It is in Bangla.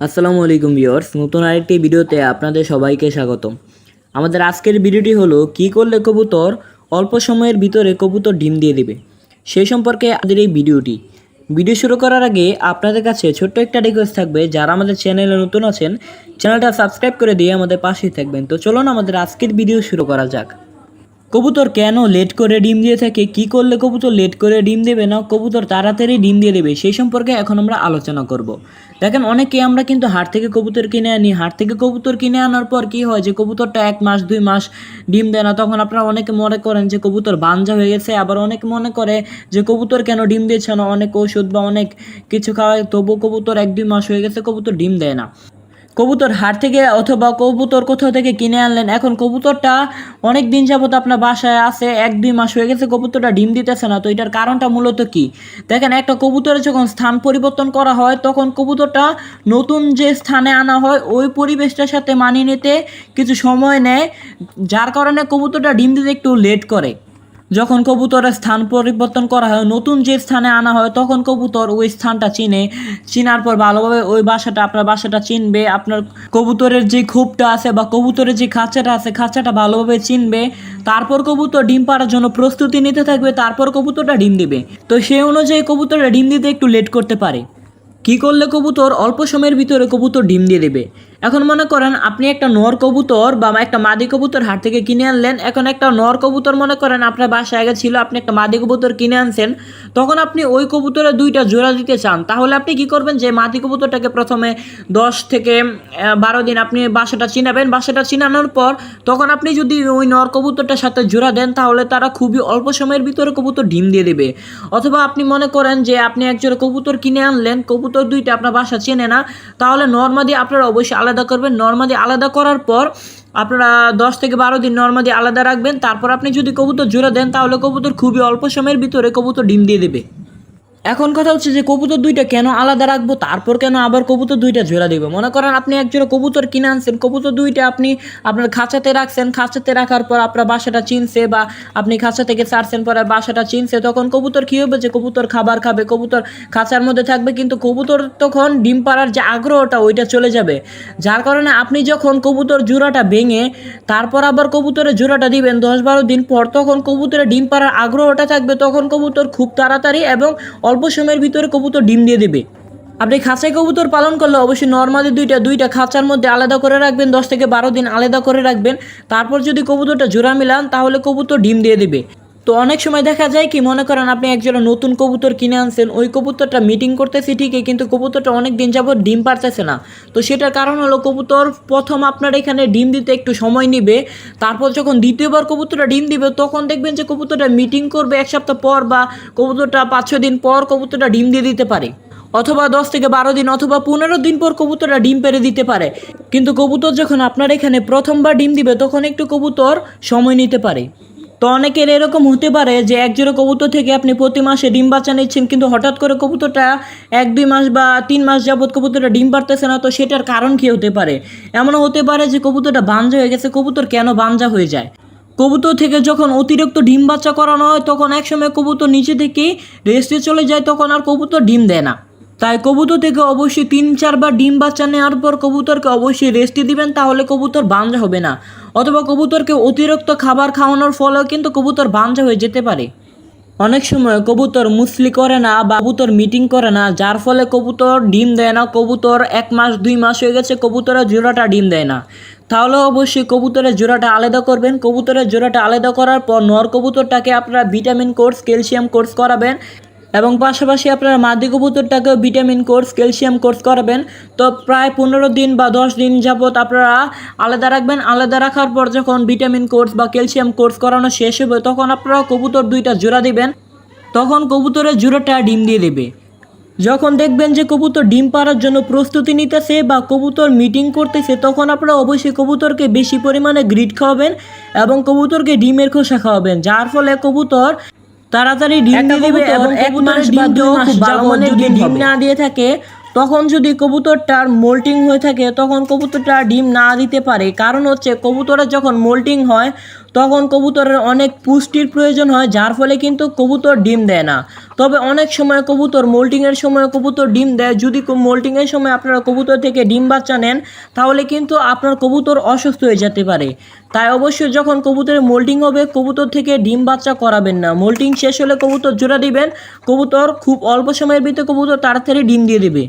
আসসালামু আলাইকুম ভিউয়ার্স, নতুন আরেকটি ভিডিওতে আপনাদের সবাইকে স্বাগতম। আমাদের আজকের ভিডিওটি হলো, কি করলে কবুতর অল্প সময়ের ভিতরে কবুতর ডিম দিয়ে দেবে? সেই সম্পর্কে আমাদের এই ভিডিওটি। ভিডিও শুরু করার আগে আপনাদের কাছে ছোট্ট একটা রিকোয়েস্ট থাকবে, যারা আমাদের চ্যানেলে নতুন আছেন, চ্যানেলটা সাবস্ক্রাইব করে দিয়ে আমাদের পাশেই থাকবেন। তো চলুন আমাদের আজকের ভিডিও শুরু করা যাক। কবুতর কেন লেট করে ডিম দিয়ে থাকে? কি করলে কবুতর লেট করে ডিম দেবে না? কবুতর তাড়াতাড়ি ডিম দিয়ে দেবে? সেই সম্পর্কে এখন আমরা আলোচনা করব। দেখেন অনেকে আমরা কিন্তু হাট থেকে কবুতর কিনে আনি। হাট থেকে কবুতর কিনে আনার পর কি হয় যে কবুতরটা এক মাস, দুই মাস ডিম দেয় না। তখন আপনারা অনেকে মনে করেন যে কবুতর বাঞ্জা হয়ে গেছে। আবার অনেকে মনে করে যে কবুতর কেন ডিম দিচ্ছে না? অনেক ওষুধ বা অনেক কিছু খাওয়ায় তবু কবুতর এক, দুই মাস হয়ে গেছে, কবুতর ডিম দেয় না। কবুতর হাট থেকে অথবা কবুতর কোথাও থেকে কিনে আনলেন। এখন কবুতরটা অনেক দিন যাবত আপনার বাসায় আছে, এক, দুই মাস হয়ে গেছে কবুতরটা ডিম দিতেছে না, তো এটার কারণটা মূলত কি? দেখেন, একটা কবুতরের যখন স্থান পরিবর্তন করা হয়, তখন কবুতরটা নতুন যে স্থানে আনা হয়, ওই পরিবেশটার সাথে মানিয়ে নিতে কিছু সময় নেয়, যার কারণে কবুতরটা ডিম দিতে একটু লেট করে। যখন কবুতরের স্থান পরিবর্তন করা হয়, নতুন যে স্থানে আনা হয়, তখন কবুতর ওই স্থানটা চিনে। চিনার পর ভালোভাবে ওই বাসাটা, আপনার বাসাটা চিনবে। আপনার কবুতরের যে খোপটা আছে বা কবুতরের যে খাঁচাটা আছে, খাঁচাটা ভালোভাবে চিনবে। তারপর কবুতর ডিম পাড়ার জন্য প্রস্তুতি নিতে থাকবে, তারপর কবুতরটা ডিম দিবে। তো সেই অনুযায়ী কবুতরটা ডিম দিতে একটু লেট করতে পারে। কি করলে কবুতর? অল্প সময়ের ভিতরে কবুতর ডিম দিয়ে দেবে। এখন মনে করেন আপনি একটা নর কবুতর বা একটা মাদি কবুতর হাট থেকে কিনে আনলেন, এখন একটা নর কবুতর মনে করেন আপনার বাসায় আগে ছিল, আপনি একটা মাদি কবুতর কিনে আনছেন, তখন আপনি ওই কবুতরের দুইটা জোড়া দিতে চান। তাহলে আপনি কি করবেন যে মাদি কবুতরটাকে প্রথমে দশ থেকে বারো দিন আপনি বাসাটা চিনাবেন। বাসাটা চিনানোর পর তখন আপনি যদি ওই নর কবুতরটার সাথে জোড়া দেন, তাহলে তারা খুবই অল্প সময়ের ভিতরে কবুতর ডিম দিয়ে দেবে। অথবা আপনি মনে করেন যে আপনি একজোড়া কবুতর কিনে আনলেন, কবুতর দুইটা আপনার বাসা চেনে না, তাহলে নর্মাদি আপনারা অবশ্যই আলাদা করবেন নর্মাদি আলাদা করার পর আপনারা দশ থেকে বারো দিন নর্মাদি আলাদা রাখবেন, তারপর আপনি যদি কবুতর জোড়া দেন, তাহলে কবুতর খুবই অল্প সময়ের ভিতরে কবুতর ডিম দিয়ে দেবে। এখন কথা হচ্ছে যে কবুতর দুইটা কেন আলাদা রাখব? তারপর কেন আবার কবুতর দুইটা জোড়া দেবো? মনে করেন আপনি একজোড়া কবুতর কিনে আনছেন, কবুতর দুইটা আপনি আপনার খাঁচাতে রাখছেন, খাঁচাতে রাখার পর আপনার বাসাটা চিনছে বা আপনি খাঁচা থেকে ছাড়ছেন পরে বাসাটা চিনছে, তখন কবুতর কী হবে যে কবুতর খাবার খাবে, কবুতর খাঁচার মধ্যে থাকবে, কিন্তু কবুতর তখন ডিম পাড়ার যে আগ্রহটা ওইটা চলে যাবে। যার কারণে আপনি যখন কবুতর জোড়াটা ভেঙে তারপর আবার কবুতরের জোড়াটা দিবেন দশ বারো দিন পর, তখন কবুতরের ডিম পাড়ার আগ্রহটা থাকবে, তখন কবুতর খুব তাড়াতাড়ি এবং অল্প সময়ের ভিতরে কবুতর ডিম দিয়ে দেবে। আপনি খাঁচায় কবুতর পালন করলে অবশ্যই নর্মালি দুইটা দুইটা খাঁচার মধ্যে আলাদা করে রাখবেন, দশ থেকে বারো দিন আলাদা করে রাখবেন। তারপর যদি কবুতরটা জোড়া মিলান, তাহলে কবুতর ডিম দিয়ে দেবে। তো অনেক সময় দেখা যায় কি, মনে করেন আপনি একজোড়া নতুন কবুতর কিনে আনছেন, ওই কবুতরটা মিটিং করতেছে ঠিকই, কিন্তু কবুতরটা অনেক দিন যাবত ডিম পারতেছে না। তো সেটার কারণ হলো কবুতর প্রথম আপনার এখানে ডিম দিতে একটু সময় নিবে, তারপর যখন দ্বিতীয়বার কবুতরটা ডিম দিবে, তখন দেখবেন যে কবুতরটা মিটিং করবে এক সপ্তাহ পর বা কবুতরটা পাঁচ ছ দিন পর কবুতরটা ডিম দিয়ে দিতে পারে। অথবা দশ থেকে বারো দিন অথবা পনেরো দিন পর কবুতরটা ডিম পেরে দিতে পারে। কিন্তু কবুতর যখন আপনার এখানে প্রথমবার ডিম দিবে, তখন একটু কবুতর সময় নিতে পারে। তো অনেকের এরকম হতে পারে যে একজোড়া কবুতর থেকে আপনি প্রতি মাসে ডিম বাচ্চা নিচ্ছেন, কিন্তু হঠাৎ করে কবুতরটা এক, দুই মাস বা তিন মাস যাবত কবুতরটা ডিম পারতেছে না, তো সেটার কারণ কী হতে পারে? এমনও হতে পারে যে কবুতরটা বাঞ্জা হয়ে গেছে, কবুতর কেন বাঞ্জা হয়ে যায়? কবুতর থেকে যখন অতিরিক্ত ডিম বাচ্চা করানো হয়, তখন একসময় কবুতর নিচে থেকে রেস্টে চলে যায়, তখন আর কবুতর ডিম দেয় না। তাই কবুতর থেকে অবশ্যই তিন, চারবার ডিম বাচ্চা নেওয়ার পর কবুতরকে অবশ্যই রেস্টে দিবেন, তাহলে কবুতর বাঞ্জা হবে না। অথবা কবুতরকে অতিরিক্ত খাবার খাওয়ানোর ফলেও কিন্তু কবুতর বাঞ্জা হয়ে যেতে পারে। অনেক সময় কবুতর মুসলি করে না বা কবুতর মিটিং করে না, যার ফলে কবুতর ডিম দেয় না, কবুতর এক মাস, দুই মাস হয়ে গেছে, কবুতরের জোড়াটা ডিম দেয় না। তাহলে অবশ্যই কবুতরের জোড়াটা আলাদা করবেন। কবুতরের জোড়াটা আলাদা করার পর নর কবুতরটাকে আপনারা ভিটামিন কোর্স ক্যালসিয়াম কোর্স করাবেন। এবং পাশাপাশি আপনারা মাদি কবুতরটাকেও ভিটামিন কোর্স, ক্যালসিয়াম কোর্স করাবেন। তো প্রায় পনেরো দিন বা দশ দিন যাবত আপনারা আলাদা রাখবেন। আলাদা রাখার পর যখন ভিটামিন কোর্স বা ক্যালসিয়াম কোর্স করানো শেষ হবে, তখন আপনারা কবুতর দুইটা জোড়া দিবেন। তখন কবুতরের জোড়াটা ডিম দিয়ে দেবে। যখন দেখবেন যে কবুতর ডিম পাড়ার জন্য প্রস্তুতি নিতেছে বা কবুতর মিটিং করতেছে, তখন আপনারা অবশ্যই কবুতরকে বেশি পরিমাণে গ্রিড খাওয়াবেন এবং কবুতরকে ডিমের খোসা খাওয়াবেন, যার ফলে কবুতর তাড়াতাড়ি ডিম দিয়ে দিবে এবং এক মাস বা দুই মাস যাবত যদি ডিম না দিয়ে থাকে তখন যদি কবুতরটার মোল্টিং হয়ে থাকে তখন কবুতরটা ডিম না দিতে পারে। কারণ হচ্ছে কবুতরের যখন মোল্টিং হয় তখন কবুতরের অনেক পুষ্টির প্রয়োজন হয়, যার ফলে কিন্তু কবুতর ডিম দেয় না। তবে অনেক সময় কবুতর মোল্টিংয়ের সময় কবুতর ডিম দেয়। যদি মোল্টিংয়ের সময় আপনারা কবুতর থেকে ডিম বাচ্চা নেন, তাহলে কিন্তু আপনার কবুতর অসুস্থ হয়ে যেতে পারে। তাই অবশ্যই যখন কবুতরের মোল্টিং হবে, কবুতর থেকে ডিম বাচ্চা করাবেন না। মোল্টিং শেষ হলে কবুতর জোড়া দিবেন। কবুতর খুব অল্প সময়ের ভিতরে কবুতর তাড়াতাড়ি ডিম দিয়ে দেবে।